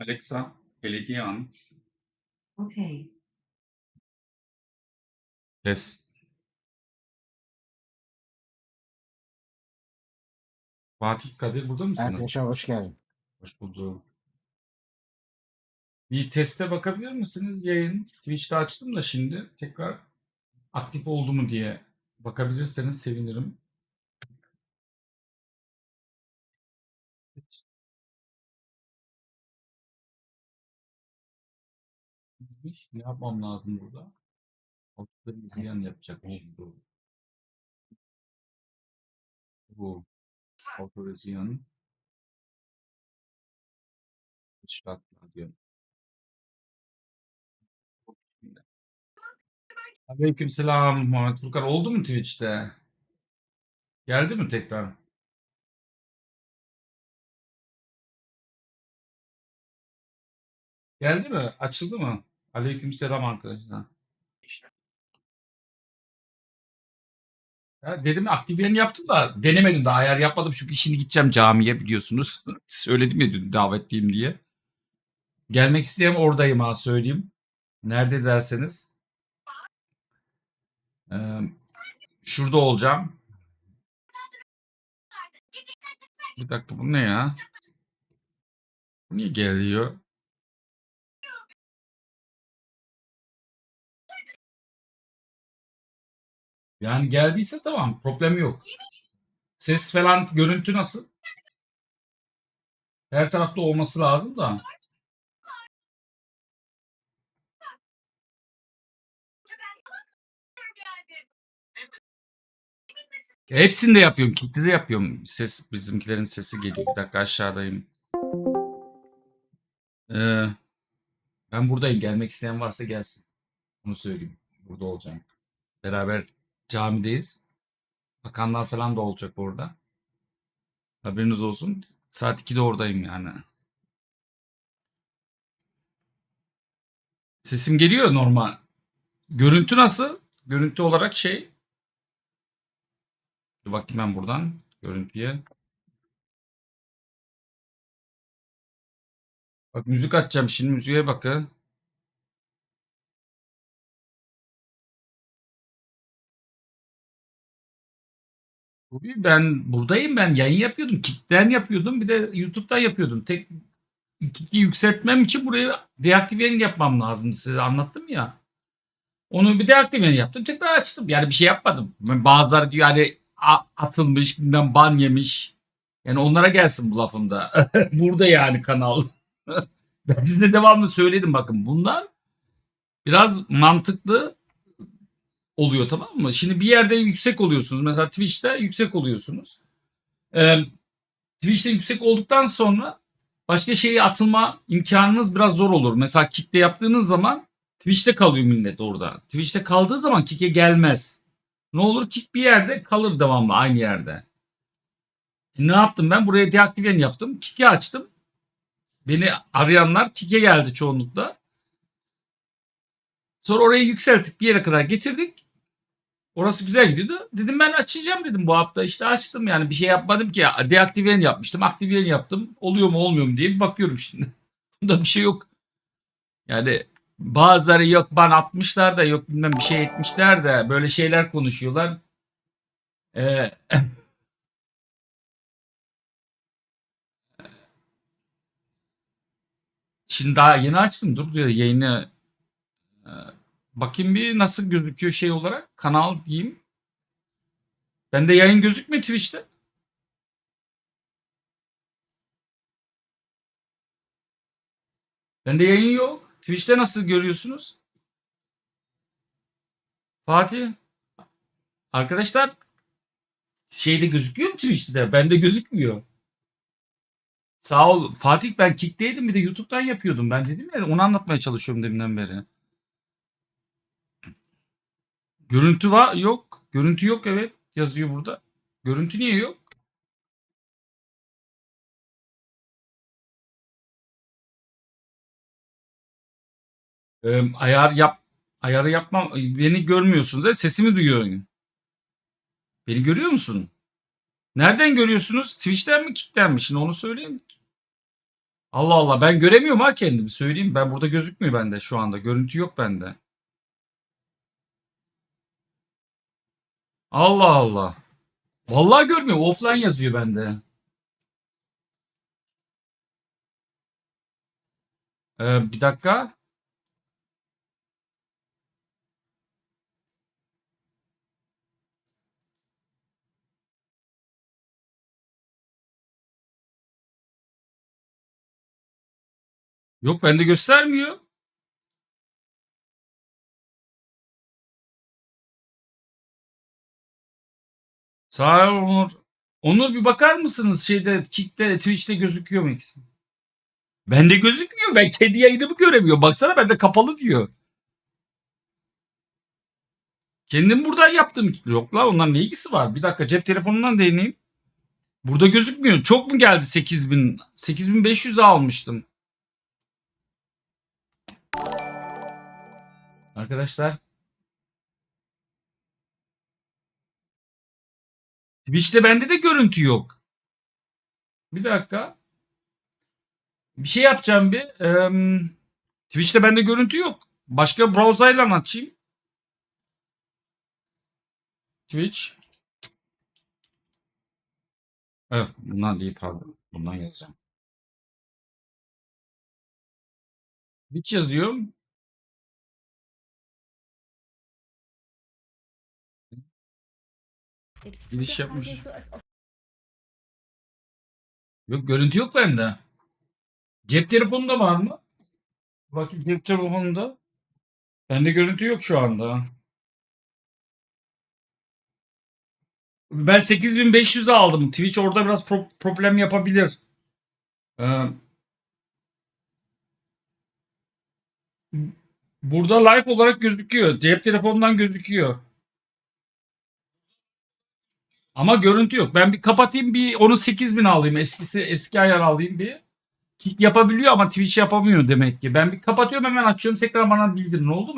Alexa, belediye an. Okay. Test. Fatih Kadir burada Evet mısınız? Yaşar hoş geldin. Hoş bulduk. Bir teste bakabilir misiniz yayın? Twitch'te açtım da şimdi tekrar aktif oldu mu diye bakabilirseniz sevinirim. Neymiş? Ne yapmam lazım burada? Ortada izleyen yapacakmışım. Bu. Bu. Autorizyon. Çıkartma diyor. Aleykümselam Muhammed Furkan. Oldu mu Twitch'te? Geldi mi tekrar? Geldi mi? Açıldı mı? Aleykümselam arkadaşlar. Ya dedim aktiflerini yaptım da denemedim daha ayar yapmadım çünkü şimdi gideceğim camiye biliyorsunuz. Söyledim ya dün davetliyim diye. Gelmek isteyen oradayım ha söyleyeyim. Nerede derseniz. Ee, şurada olacağım. Bir dakika bu ne ya? Bu niye geliyor? Yani geldiyse tamam problem yok. Ses falan görüntü nasıl? Her tarafta olması lazım da. Hepsini de yapıyorum. Kilitli de yapıyorum. Ses bizimkilerin sesi geliyor. Bir dakika aşağıdayım. Ee, ben buradayım. Gelmek isteyen varsa gelsin. Bunu söyleyeyim. Burada olacağım. Beraber camideyiz. Bakanlar falan da olacak orada. Haberiniz olsun. Saat 2'de oradayım yani. Sesim geliyor normal. Görüntü nasıl? Görüntü olarak şey. Bir bakayım ben buradan görüntüye. Bak müzik açacağım şimdi müziğe bakın. Ben buradayım ben yayın yapıyordum. Kick'ten yapıyordum bir de YouTube'dan yapıyordum. Tek iki yükseltmem için burayı deaktivering yapmam lazım size anlattım ya. Onu bir deaktivering yaptım tekrar açtım. Yani bir şey yapmadım. Bazıları diyor a- atılmış bilmem ban yemiş. Yani onlara gelsin bu lafımda. Burada yani kanal. ben size devamlı söyledim bakın bunlar biraz mantıklı oluyor tamam mı? Şimdi bir yerde yüksek oluyorsunuz. Mesela Twitch'te yüksek oluyorsunuz. Ee, Twitch'te yüksek olduktan sonra başka şeye atılma imkanınız biraz zor olur. Mesela Kick'te yaptığınız zaman Twitch'te kalıyor millet orada. Twitch'te kaldığı zaman Kick'e gelmez. Ne olur Kick bir yerde kalır devamlı aynı yerde. E, ne yaptım ben? Buraya deaktiven yaptım. Kick'i açtım. Beni arayanlar Kick'e geldi çoğunlukla. Sonra orayı yükseltip bir yere kadar getirdik. Orası güzel gidiyordu. Dedim ben açacağım dedim bu hafta. İşte açtım yani bir şey yapmadım ki. Deaktiven yapmıştım. Aktiven yaptım. Oluyor mu olmuyor mu diye bir bakıyorum şimdi. Bunda bir şey yok. Yani bazıları yok ban atmışlar da yok bilmem bir şey etmişler de böyle şeyler konuşuyorlar. Ee, şimdi daha yeni açtım. Dur diyor yayını Ee, bakayım bir nasıl gözüküyor şey olarak. Kanal diyeyim. Bende yayın gözükmüyor Twitch'te. Bende yayın yok. Twitch'te nasıl görüyorsunuz? Fatih. Arkadaşlar şeyde gözüküyor mu Twitch'te? Bende gözükmüyor. Sağ ol. Fatih ben Kick'teydim bir de YouTube'dan yapıyordum. Ben dedim ya onu anlatmaya çalışıyorum deminden beri. Görüntü var yok. Görüntü yok evet yazıyor burada. Görüntü niye yok? Ee, ayar yap ayarı yapmam. Beni görmüyorsunuz da sesimi duyuyor. Beni görüyor musun? Nereden görüyorsunuz? Twitch'ten mi Kick'ten mi? Şimdi onu söyleyeyim. Allah Allah ben göremiyorum ha kendimi söyleyeyim. Ben burada gözükmüyor bende şu anda. Görüntü yok bende. Allah Allah. Vallahi görmüyorum. Offline yazıyor bende. Ee, bir dakika. Yok bende göstermiyor. Sağ Onur. Onur bir bakar mısınız şeyde Kick'te Twitch'te gözüküyor mu ikisi? Bende gözükmüyor. Ben kendi yayınımı göremiyorum. Baksana bende kapalı diyor. Kendim buradan yaptım. Yok la ondan ne ilgisi var? Bir dakika cep telefonundan deneyeyim. Burada gözükmüyor. Çok mu geldi 8000? 8500'e almıştım. Arkadaşlar. Twitch'te bende de görüntü yok. Bir dakika. Bir şey yapacağım bir. Eee, Twitch'te bende görüntü yok. Başka browser'la açayım. Twitch. Evet, bundan değil pardon. Bundan yazacağım. Twitch yazıyorum. Giriş yapmış. Yok görüntü yok bende. Cep telefonunda var mı? Bakayım cep telefonunda. Bende görüntü yok şu anda. Ben 8500 aldım. Twitch orada biraz pro- problem yapabilir. Ee, burada live olarak gözüküyor. Cep telefonundan gözüküyor. Ama görüntü yok. Ben bir kapatayım bir onu 8000 alayım. Eskisi eski ayar alayım bir. Kick yapabiliyor ama Twitch yapamıyor demek ki. Ben bir kapatıyorum hemen açıyorum. Tekrar bana bildirin oldu mu?